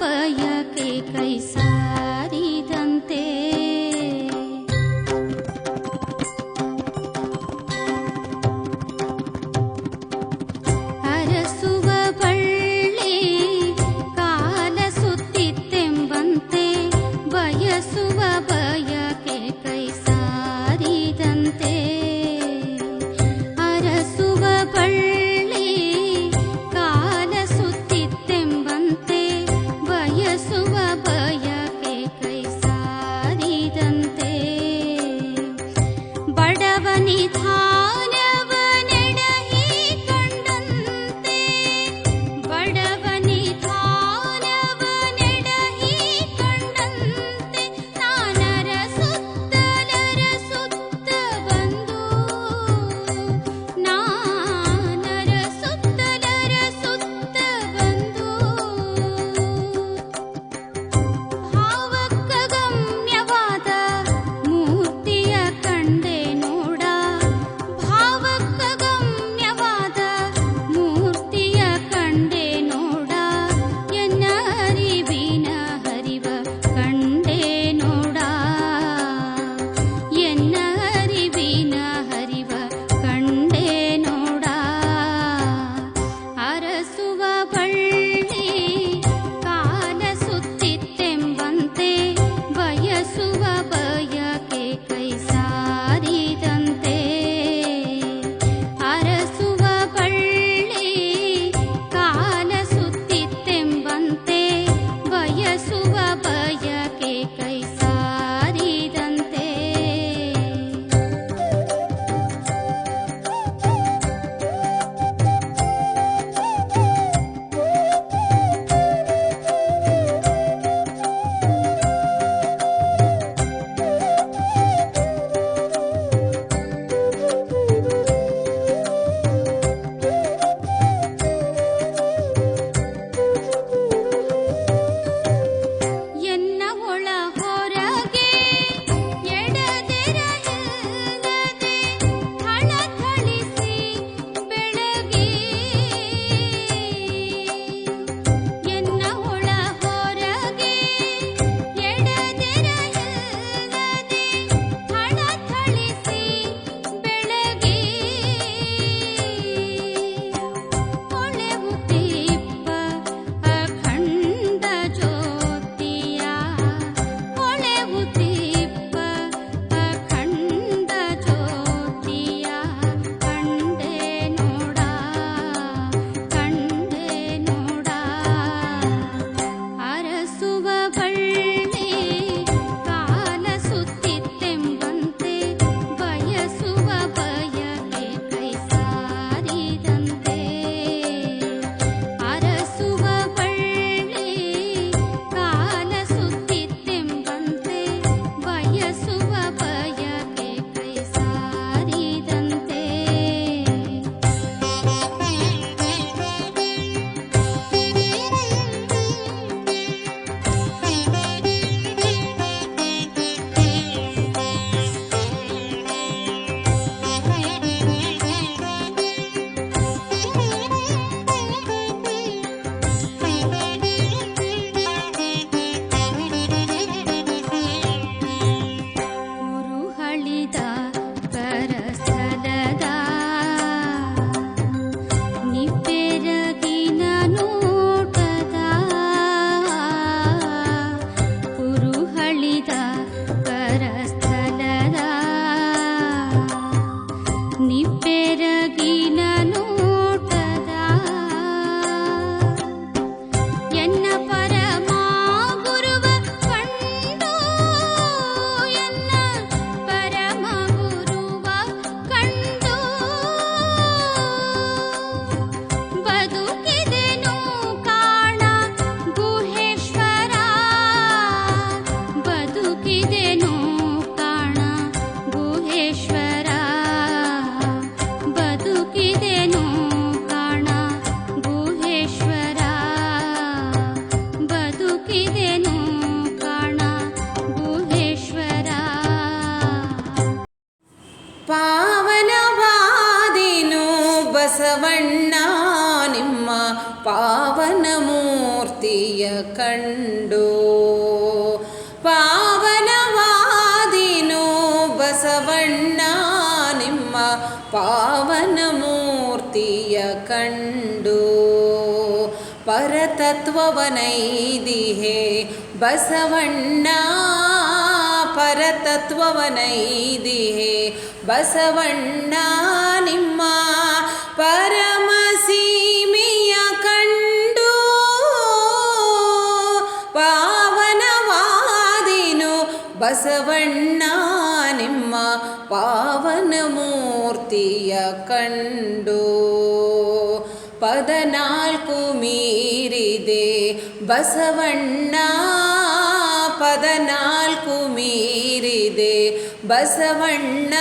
भयके कैसा रवनिथा ಬಸವಣ್ಣ ನಿಮ್ಮ ಪಾವನ ಮೂರ್ತಿಯ ಕಂಡು. ಪಾವನವಾದಿನು ಬಸವಣ್ಣ, ನಿಮ್ಮ ಪಾವನ ಮೂರ್ತಿಯ ಕಂಡು. ಪರತತ್ವವನೈದಿಹೆ ಬಸವಣ್ಣ ಪರತತ್ವವನೈದಿಹೆ ಬಸವಣ್ಣ, ನಿಮ್ಮ ಪರಮ ಸೀಮೆಯ ಕಂಡು ಪಾವನವಾದಿನು ಬಸವಣ್ಣ ನಿಮ್ಮ ಪಾವನ ಮೂರ್ತಿಯ ಕಂಡು. ಪದನಾಲ್ಕು ಮೀರಿದೆ ಬಸವಣ್ಣ, ಪದನಾಲ್ಕು ಮೀರಿದೆ ಬಸವಣ್ಣ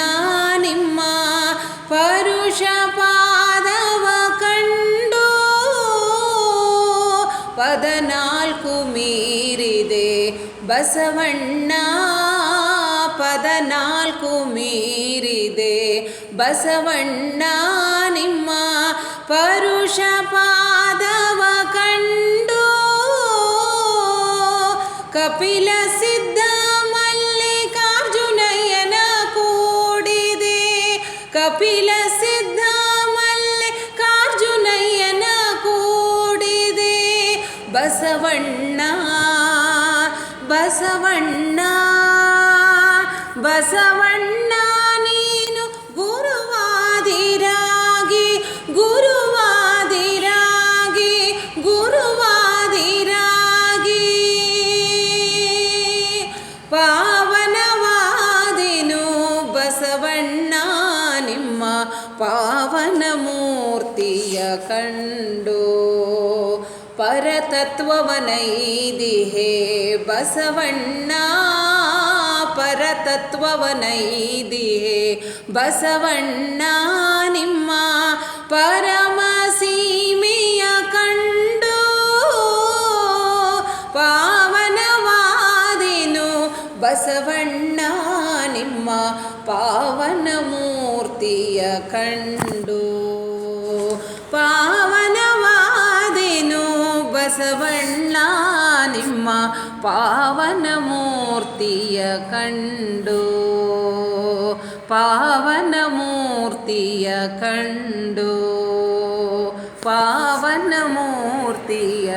ನಿಮ್ಮ ಪರುಷ ಪದನಾಲ್ಕು ಮೀರಿದೆ ಬಸವಣ್ಣ ಪದನಾಲ್ಕು ಮೀರಿದೆ ಬಸವಣ್ಣ ನಿಮ್ಮ ಪರುಷ ಪಾದವ ಕಂಡು ಕಪಿಲ ಸಿದ್ಧ ಮಲ್ಲಿಕಾರ್ಜುನಯ್ಯನ ಕೂಡಿದೆ ಕಪಿಲ ಬಸವಣ್ಣ ಬಸವಣ್ಣ ಬಸವಣ್ಣ ನೀನು ಗುರುವಾದಿರಾಗಿ ಗುರುವಾದಿರಾಗಿ ಗುರುವಾದಿರಾಗಿ. ಪಾವನವಾದಿನು ಬಸವಣ್ಣ ನಿಮ್ಮ ಪಾವನ ಮೂರ್ತಿಯ ಕಂಡು. ಪರತತ್ವವನೈದಿಹೆ ಬಸವಣ್ಣ, ಪರತತ್ವವನೈದಿಹೇ ಬಸವಣ್ಣ, ನಿಮ್ಮ ಪರಮ ಸೀಮೆಯ ಕಂಡು ಪಾವನವಾದಿನು. ಬಸವಣ್ಣ, ನಿಮ್ಮ ಪಾವನ ಮೂರ್ತಿಯ ಕಂಡು ಪಾವನವಾದಿನು ನಿಮ್ಮ ಪಾವನ ಮೂರ್ತಿಯ ಕಂಡು ಪಾವನ ಮೂರ್ತಿಯ